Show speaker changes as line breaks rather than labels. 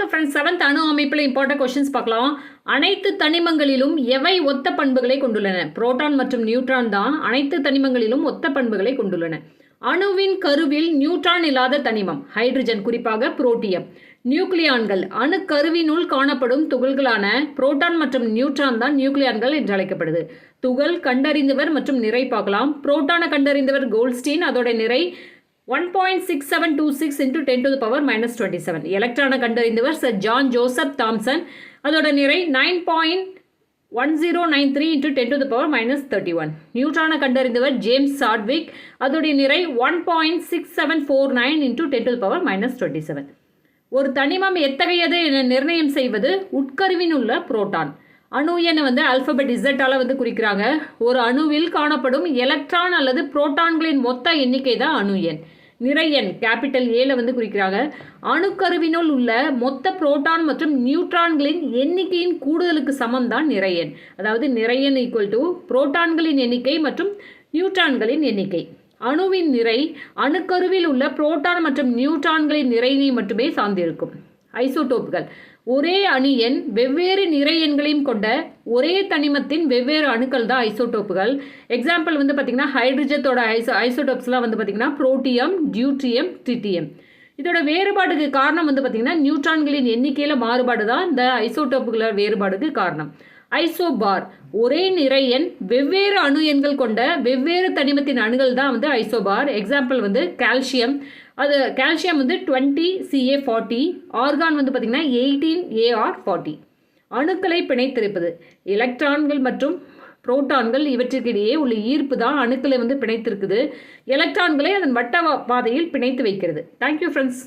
வணக்கம் friends seventh அணு அமைப்பில் இம்பார்ட்டன்ட் கொஷின்ஸ் பார்க்கலாம். அனைத்து தனிமங்களிலும் எவை ஒத்த பண்புகளை கொண்டுள்ளன? புரோட்டான் மற்றும் நியூட்ரான் தான் அனைத்து தனிமங்களிலும் ஒத்த பண்புகளை கொண்டுள்ளன. அணுவின் கருவில் நியூட்ரான் இல்லாத தனிமம் ஹைட்ரஜன் குறிப்பாக புரோட்டியம் நியூக்ளியான்கள் அணு கருவினுள் காணப்படும் துகள்களான புரோட்டான் மற்றும் நியூட்ரான் தான் நியூக்ளியான்கள் என்று அழைக்கப்படுது. துகள் கண்டறிந்தவர் மற்றும் நிறை பார்க்கலாம். புரோட்டானை கண்டறிந்தவர் கோல்ஸ்டீன் அதோட நிறை one point six seven two six into ten to power minus twenty seven எலக்ட்ரானை கண்டறிந்தவர் சர் ஜான் ஜோசப் தாம்சன் அதோட நிறை nine point one zero nine three into ten to power minus thirty one நியூட்ரானை கண்டறிந்தவர் James Chadwick அதோடைய நிறை one point six seven four nine into ten to power minus twenty seven ஒரு தனிமம் எத்தகையது என நிர்ணயம் செய்வது உட்கருவின் உள்ள புரோட்டான். அணு என வந்து அல்பபெட் இசட்டால் வந்து குறிக்கிறாங்க. ஒரு அணுவில் காணப்படும் எலக்ட்ரான் அல்லது புரோட்டான்களின் மொத்த எண்ணிக்கை தான் அணு எண். நிறையன் கேபிட்டல் ஏல வந்து குறிக்கிறாங்க. அணுக்கருவினுள் உள்ள மொத்த புரோட்டான் மற்றும் நியூட்ரான்களின் எண்ணிக்கையின் கூடுதலுக்கு சமம் தான் நிறையன் அதாவது நிறையன் ஈக்குவல் டு புரோட்டான்களின் எண்ணிக்கை மற்றும் நியூட்ரான்களின் எண்ணிக்கை. அணுவின் நிறை அணுக்கருவில் உள்ள புரோட்டான் மற்றும் நியூட்ரான்களின் நிறையினை மட்டுமே சார்ந்திருக்கும். ஐசோடோப்புகள். ஒரே அணு எண் வெவ்வேறு நிறை எண்களையும் கொண்ட ஒரே தனிமத்தின் வெவ்வேறு அணுக்கள் தான் ஐசோடோப்புகள். எக்ஸாம்பிள் வந்து பார்த்திங்கன்னா ஹைட்ரஜத்தோட ஐசோ ஐசோடோப்ஸ்லாம் வந்து பார்த்திங்கன்னா புரோட்டியம் டியூட்ரியம் ட்ரிட்டியம். இதோட வேறுபாடுக்கு காரணம் வந்து பார்த்திங்கன்னா நியூட்ரான்களின் எண்ணிக்கையில் மாறுபாடு தான் இந்த ஐசோடோப்புகள வேறுபாடுக்கு காரணம். ஐசோபார் ஒரே நிறை எண் வெவ்வேறு அணு எண்கள் கொண்ட வெவ்வேறு தனிமத்தின் அணுகள் தான் வந்து ஐசோபார். எக்ஸாம்பிள் வந்து கால்சியம் அது கால்சியம் வந்து twenty C A forty argon வந்து பார்த்திங்கன்னா எயிட்டீன் ஏஆர் ஃபார்ட்டி அணுக்களை பிணைத்திருப்பது. எலக்ட்ரான்கள் மற்றும் புரோட்டான்கள் இவற்றிற்கிடையே உள்ள ஈர்ப்பு தான் அணுக்களை வந்து பிணைத்திருக்குது. எலக்ட்ரான்களை அதன் வட்ட பாதையில் பிணைத்து வைக்கிறது. Thank you friends